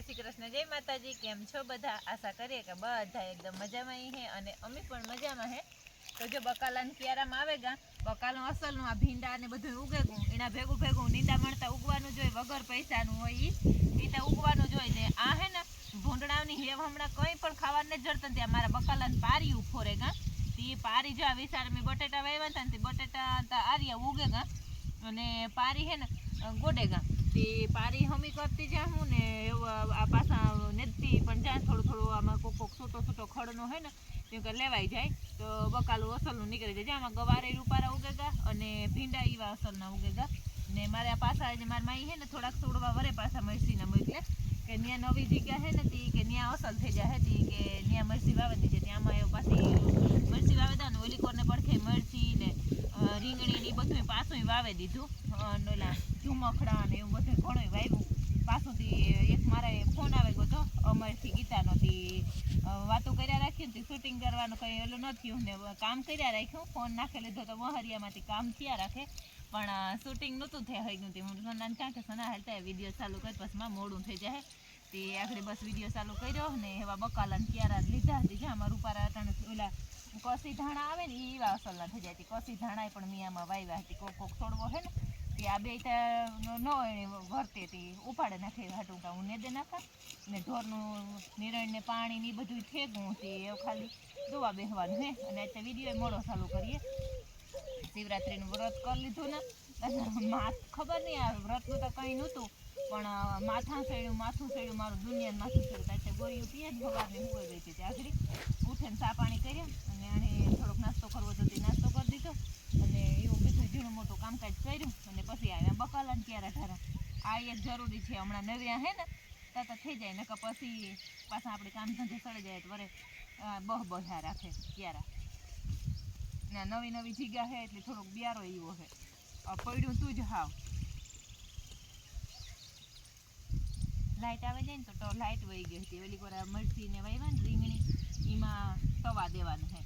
શ્રી કૃષ્ણ, જય માતાજી, કેમ છો બધા? આશા કરીએ કે બધા એકદમ મજામાં હે અને અમે પણ મજામાં હે. તો જો બકાલાને ક્યારામાં આવે ગા બકાલું અસલનું આ ભીંડા ને બધું ઉગે ગું એના ભેગું ભેગું નીંદા મળતા ઉગવાનું જોઈએ વગર પૈસાનું હોય એ તો ઉગવાનું જોઈએ ને આ હે ને ભૂંડણાની હેવ હમણાં કંઈ પણ ખાવાને જ જડતા ત્યાં મારા બકાલાને પારી ઉફોરે ગા. તે પારી જો આ વિચાર મેં બટેટા વાવ્યા હતા ને તે બટેટા આર્યા ઉગે ગા. અને પારી હે ને, ગોડે ગા. તે પારી હમી કરતી જ્યાં હું ને એવું, આ પાછા નેદતી પણ જ્યાં થોડું થોડું આમાં કોક કોક છૂટો છૂટો ખડનો હોય ને તે કે લેવાઈ જાય, તો બકાલું અસલનું નીકળી જાય. જ્યાં ગવારે રૂપારા ઉગેગા અને ભીંડા એવા અસલના ઉગેગા ને મારે આ પાછા મારી માઈ હે ને, થોડાક થોડવા વરે પાછા મરસીના મોકલે કે ત્યાં નવી જગ્યા હે ને, તી કે ત્યાં અસલ થઈ જાય તી કે ત્યાં મરસી વાવે છે. ત્યાંમાં એવું પાછી મરસી વાવેદા ને, ઓલી કોરને પડખે મરસી ને રીંગણી ને બધું પાછું વાવે દીધું. અ, ને ઓલા ઝુમખડા ને એવું બધું ઘણું વાવ્યું. પાછું તી એક મારા ફોન આવે ગયો તો અમરથી ગીતાનો તી વાતો કર્યા રાખ્યું ને શૂટિંગ કરવાનું કંઈ ઓલું ન થયું ને કામ કર્યા રાખ્યું. ફોન નાખી લીધો તો મહરિયામાંથી કામ થયા રાખે. પણ શૂટિંગ નહોતું થઈ ગયું હતું હું સોનાને ક્યાં કે સોના હાલતા વીડિયો ચાલુ કરી પછી મોડું થઈ જાય. તે આખરે બસ વીડિયો ચાલુ કર્યો ને એવા બકાલા ને ક્યારા લીધા હતી જ્યાં અમારું રૂપારા અટાણે ઓલા કસી ધાણા આવે ને એ એવા અસલના થઈ જાય. હતી કસી ધાણા પણ મેં આમાં વાવ્યા હતી કોક કોક છોડવો હે ને, તે આ બે ન એને વર્તે તે ઉપાડે નાખે હાટું હું હું નેદે નાખા ને ઢોરનું નિરણ ને પાણી ને ઈ બધું ફેંકવું તે ખાલી જોવા બેહવાનું હે. અને અત્યારે વીડિયો મોડો ચાલુ કરીએ. શિવરાત્રીનું વ્રત કરી લીધું ને. માથ ખબર નહીં આ વ્રતનું તો કંઈ નહોતું. પણ માથા સડ્યું માથું સડ્યું મારું દુનિયા માથું સડ્યું ત્યાં ગોળીઓ પીએ જ સવારની હું ગઈ હતી આખરી ઉઠીને ચા પાણી કર્યા અને આને થોડોક નાસ્તો કરવો તો તે નાસ્તો કરી દીધો. અને એવું બધું ઝીણું મોટું કામકાજ કર્યું. અને પછી આવ્યા બકાલા ને ક્યારે ધારા. આ એક જરૂરી છે. હમણાં નવ્યા હે ને, ત્યાં તો થઈ જાય. નકર પછી પાછા આપણે કામ ધંધે સડી જાય. તો વરે બહ બહ્યા રાખે ક્યારા. ના નવી નવી જગ્યા છે એટલે થોડોક બિયારો એવો છે પડ્યું તું જ હાવ. લાઈટ આવે જાય ને તો લાઈટ વહી ગઈ હતી. ઓલી કોરા મરચી ને વાવ્યા ને રીંગણી એમાં તવા દેવાનું છે.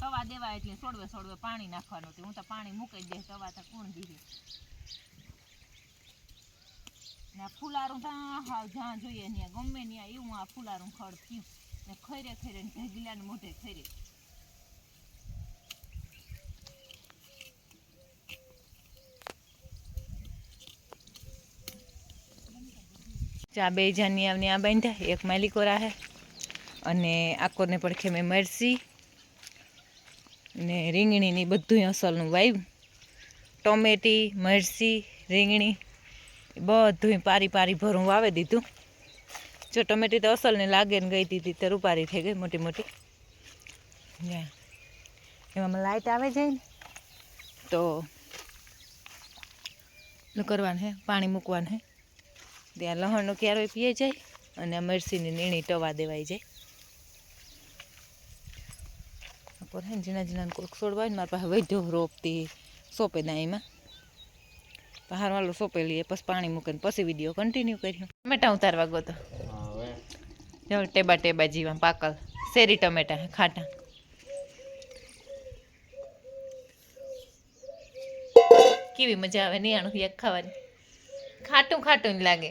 તવા દેવા એટલે સોડવે સોડવે પાણી નાખવાનું હતું. હું તો પાણી મૂકી દે તવા તો કોણ દીધી? ને ફુલારું ત્યાં હાવ જ્યાં જોઈએ ત્યાં ગમે ત્યાં એવું આ ફુલારું ખડ થયું. ને ખરે ખરે ઢગલાને મોઢે ખરે ચા બે જાની આવની આ બાંધ્યા, એક માલિકોરા હે અને આકોરને પડખે મેં મરસી ને રીંગણીની બધું અસલનું વાવ્યું ટોમેટી, મરસી, રીંગણી બધું પારી પારી ભરું વાવે દીધું. જો ટમેટી તો અસલને લાગે ને ગઈ દીધી, તો રૂપારી થઈ ગઈ મોટી મોટી. એમાં લાઇટ આવે જાય ને, તો કરવાનું હે, પાણી મૂકવાનું હે. ત્યાં લહણનો ક્યારો પીએ જાય અને મરસીની નીણી ટવા દેવાઈ જાય. ઉપર હે ઝીણા ઝીણા કોઈક છોડવાય ને મારા પાસે વૈધો રોપતી સોંપે દાઈમાં બહાર વાળું સોંપે લઈએ પછી પાણી મૂકીને પછી વીડિયો કન્ટિન્યુ કર્યો. ટમેટા ઉતારવા ગયો તો. જો ટેબા ટેબા જીવા પાકલ. શેરી ટમેટા ખાટા. કેવી મજા આવે નિયાણું એક ખાવાની. ખાટું ખાટું લાગે.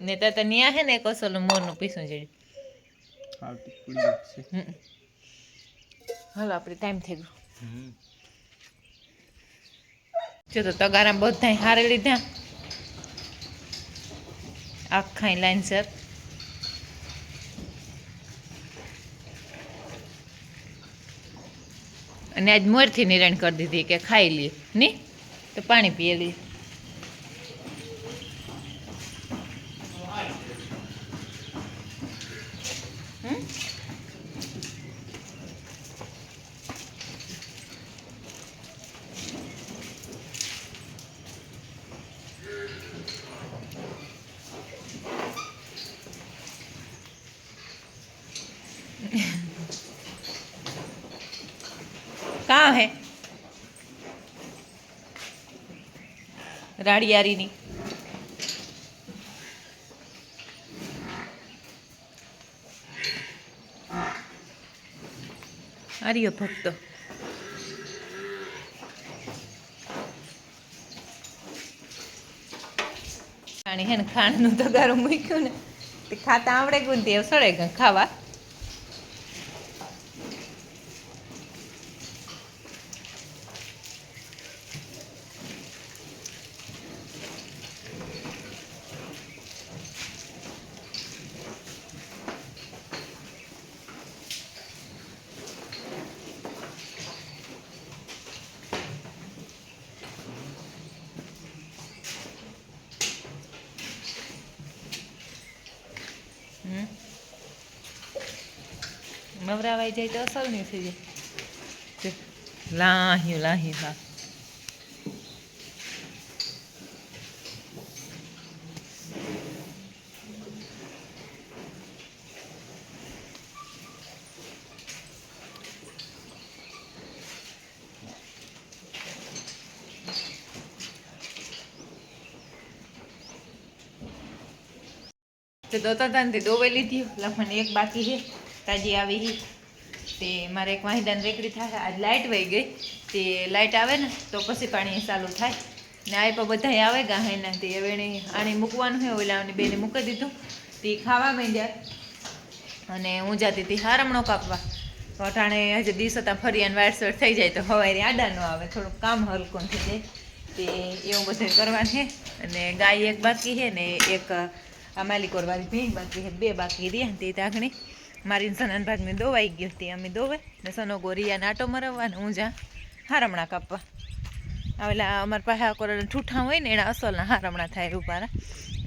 ને તો ન્યા હે ને એક અસલનું મોરનું પીસું હમ. હાલો આપણે ટાઈમ થઈ ગયો જો તો તગારા બધા હારે લીધા આખા લાઈન સર અને આજ મોરથી નિરણ કરી દીધી કે ખાઈ લઈએ ની તો પાણી પીએ લઈએ कहाँ है રાડિયારીની આર્ય ભક્ત પાણી હે ને ખાંડનું તગારું મૂક્યું ને તે ખાતા આવડે ગું તે સડે ગં ખાવા નવરાવાઈ જાય તો અસલ નહીં થઈ જાય. લાહી લાહ્યું લાહ્યું હા. તે દોતા હતા ને તે દોવે લીધી. લખણ એક બાકી છે. તાજી આવી હી. તે મારે એક વાહિદાન રેકડી થાય આજ લાઇટ વહી ગઈ. તે લાઇટ આવે ને, તો પછી પાણી ચાલુ થાય. ને આ પણ બધા આવે ગા હેના તે હવે એને આને મૂકવાનું હોય ઓલાની બેને મૂકી દીધું. તે ખાવા માંડ્યા. અને હું જાતી હતી હારમણો કાપવા. તો અટાણે હજી દિવસો ત્યાં ફરી અને વાયરસર થઈ જાય તો હવારે આડા ન આવે. થોડુંક કામ હલકું થઈ જાય. તે એવું બધું કરવાનું છે અને ગાય એક બાકી છે ને એક, આ માલિકોરવાળી ભીણ બાકી છે બે બાકી રહ્યા તે તાગણી મારી સનન ભાગને દોવાઈ ગયું તે અમે દોવે ને સનો ગોરિયા આટો મરવવા ને હું જા હારમણા કાપવા. આવેલા અમારા પાસે કોર ઠૂઠા હોય ને, એના અસલના હારમણા થાય રૂપારા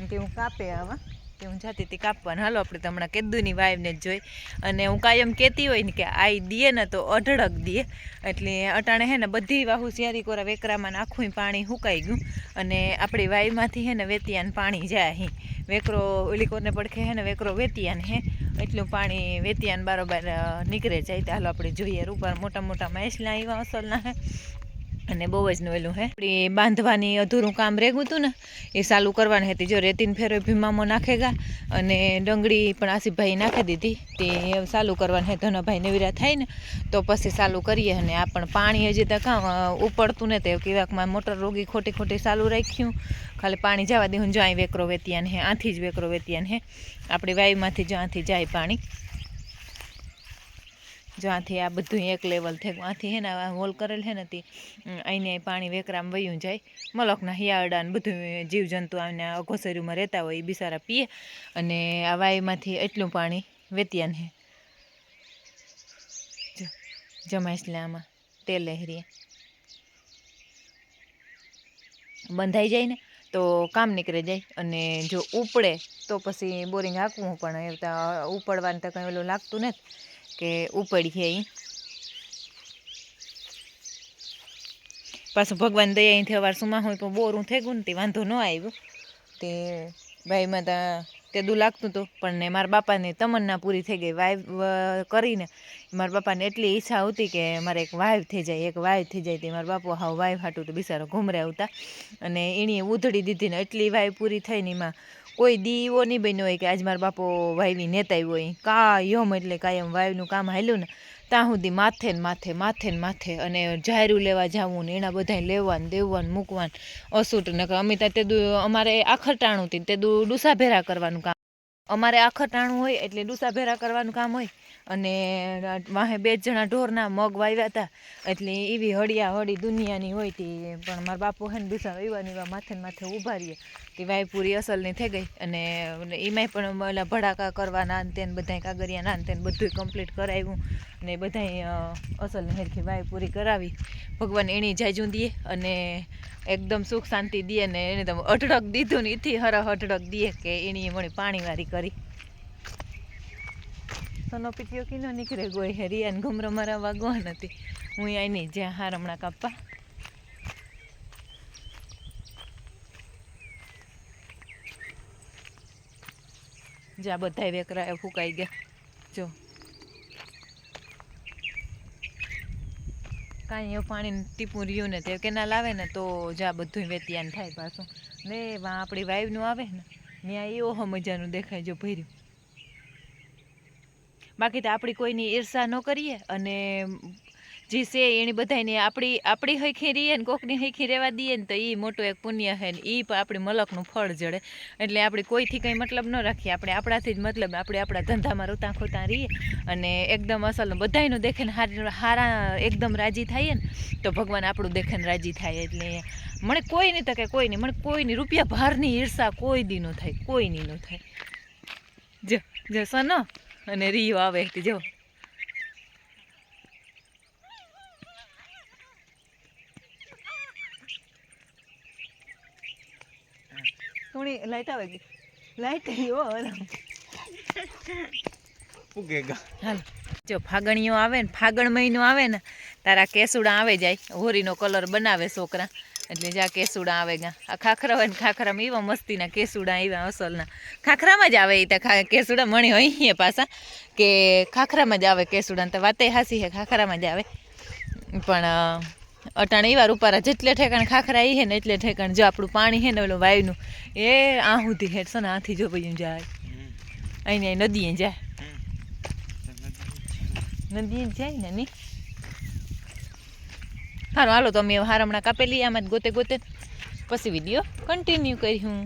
કે હું કાપે આવા. કે હું જાતી હતી કાપવાનું. હાલો, આપણે તો હમણાં કેદુની વાઈવને જ જોઈ. અને હું કાયમ કહેતી હોય ને કે આઈ દીએ ને તો અઢળક દીએ. એટલે અટાણે હે ને બધી વાહુ સિયારી કોરા વેકરામાં આખું પાણી સુકાઈ ગયું. અને આપણી વાઈમાંથી હે ને વેતિયાને પાણી જાય અહીં. વેકરો, ઓલી કોરને પડખે હે ને વેકરો વેતિયાને હે. એટલું પાણી વેતિયાન બારોબાર નીકળે જાય તો હાલો આપણે જોઈએ. રૂપર મોટા મોટા મહેસલા આવ્યા અસલના. અને બહુ જ નવેલું હે. આપણી બાંધવાની અધૂરું કામ રેગું હતું ને, એ સાલું કરવાની હતી જો રેતીન ફેરો ભીમામો નાખેગા અને ડંગળી પણ આસિફભાઈ નાખી દીધી. તે સાલું કરવાની હે. ધનભાઈ નેવીરા થાય ને તો પછી સાલું કરીએ અને આ પણ પાણી હજી તો કાં ઉપડતું ને તે કેવાકમાં મોટર રોગી ખોટી ખોટી સાલું રાખ્યું. ખાલી પાણી જવા દે હું જો અહીં વેકરો વેતિયાને હે, આથી જ વેકરો વેતિયાને હે. આપણી વાયુમાંથી જો આથી જાય પાણી. જો આથી આ બધું એક લેવલ થઈ ગયું આથી હે ને આ હોલ કરેલ છે ને તે અહીંને પાણી વેકરામાં વયું જાય. મલકના હિયાળડા ને બધું જીવજંતુ આને ઘોસેરીમાં રહેતા હોય એ બિસારા પીએ. અને આ વાયુમાંથી એટલું પાણી વેતિયાન હે. જો, જમાઈશ આમાં તે લહેરીએ બંધાઈ જાય ને તો કામ નીકળી જાય. અને જો ઉપડે તો પછી બોરિંગ હાંકવું પણ, એ ઉપડવાનું તો કંઈ ઓલું લાગતું નથી. કે ઉપડી છે એ પાછું ભગવાન દયા અહીંથી અવાર સુમાં હોય પણ બોરું થઈ ગયું ને તે વાંધો ન આવ્યો. તે ભાઈમાં તા તે દુ લાગતું હતું પણ ને મારા બાપાની તમન્ના પૂરી થઈ ગઈ. વાઈફ કરીને મારા બાપાને એટલી ઈચ્છા હતી કે મારે એક વાઈફ થઈ જાય, એક વાઈફ થઈ જાય તે મારા બાપુ હાવ વાઈફ હાટું તો બિચારો ઘુમરે આવતા. અને એણીએ ઉધડી દીધી ને એટલી વાઈફ પૂરી થઈ ને એમાં કોઈ દી એવો નહીં બન્યો હોય કે આજ મારા બાપો વાઈવી નેતા હોય. કાયમ એટલે કાયમ વાઈવનું કામ હાલ્યું ને ત્યાં સુધી માથે ને માથે માથે ને માથે અને જાહેરું લેવા જવું ને એના બધાય લેવાનું, દેવાનું, મૂકવાનું, અસૂટ ને અમે ત્યાં તે અમારે આખર ટાણું હતી તે ડૂસા ભેરા કરવાનું કામ. અમારે આખર ટાણું હોય એટલે ડુસા ભેરા કરવાનું કામ હોય. અને વાહે બે જણા ઢોરના મગ વાવ્યા હતા. એટલે એવી હળિયા હળી દુનિયાની હોય તે પણ મારા બાપુ હે ને બિચારો એવા એવા માથે માથે ઊભા રહીએ તે વાયપૂરી અસલની થઈ ગઈ અને એમાંય પણ ઓલા ભડાકા કરવાના ને તેને બધાય કાગરિયા ના ને તેને બધું કમ્પ્લીટ કરાવ્યું ને બધાય અસલની હેરખી વાય પૂરી કરાવી. ભગવાન એની જાજું દે અને એકદમ સુખ શાંતિ દે ને એને તમે અઢળક દીધું ને એથી હરહ અઢળક દે કે એની મને પાણીવારી કરી. સનો પીટીઓ કીનો નીકળે ગોય હે ને ઘમરો મારા વાગવા નથી. હું નહીં, જ્યાં હમણાં કાપવા. જ્યાં બધા વેકરા ફૂંકાઈ ગયા. જો. કાંઈ એવું પાણી ટીપું રહ્યું ને તે કેનાલ આવે ને, તો જ્યાં બધું વેતિયાન થાય પાછું. ને વાં, આપણી વાઈવનું આવે ને, ત્યાં એવો મજાનું દેખાય જો ભર્યું. બાકી તો આપણી કોઈની ઈર્ષા ન કરીએ અને જે છે એની બધાને આપણી આપણી હૈખી રહીએ ને કોકની હૈખી રહેવા દઈએ ને તો એ મોટું એક પુણ્ય છે ને એ પણ આપણી મલકનું ફળ જડે. એટલે આપણે કોઈથી કંઈ મતલબ ન રાખીએ. આપણે આપણાથી જ મતલબ આપણે આપણા ધંધામાં રોતા ખોતા રહીએ અને એકદમ અસલ બધાયનું દેખેને હાર- હારા એકદમ રાજી થાય ને તો ભગવાન આપણું દેખેને રાજી થાય. એટલે મને કોઈ નહીં તકે કોઈ નહીં મને કોઈ નહીં રૂપિયા ભારની ઈર્ષા કોઈ દી ન થાય, કોઈ નહીં ન થાય. જો જો સનો. અને રીયો આવે તે જો. થોડી લાઈટ આવે ગઈ લાઈટ ઓ ઉગેગા હાલ. જો ફાગણીઓ આવે ને ફાગણ મહિનો આવે ને તારા કેસુડા આવે જાય હોરીનો કલર બનાવે છોકરા. એટલે જ્યાં કેસુડા આવે ગા આ ખાખરા હોય ને ખાખરામાં એવા મસ્તીના કેસુડા એવા અસલના. ખાખરામાં જ આવે એ તો કેસુડા મણી અહીંયા પાછા કે ખાખરામાં જ આવે કેસુડા તો વાતે હાસી હે ખાખરામાં જ આવે. પણ અટાણ એવા રૂપારા જેટલે ઠેકાણ ખાખરા એ હે ને એટલે ઠેકાણ જો આપણું પાણી હે ને ઓલું વાયુનું એ આ સુધી હેઠ છે ને આથી જો ભાઈ જાય. અહીં નદીએ જાય. નદીએ જાય ને ની સારું હાલો, તો અમે હારમણા કાપેલી આમાં જ ગોતે ગોતે. પછી વીડિયો કન્ટિન્યુ કરી હું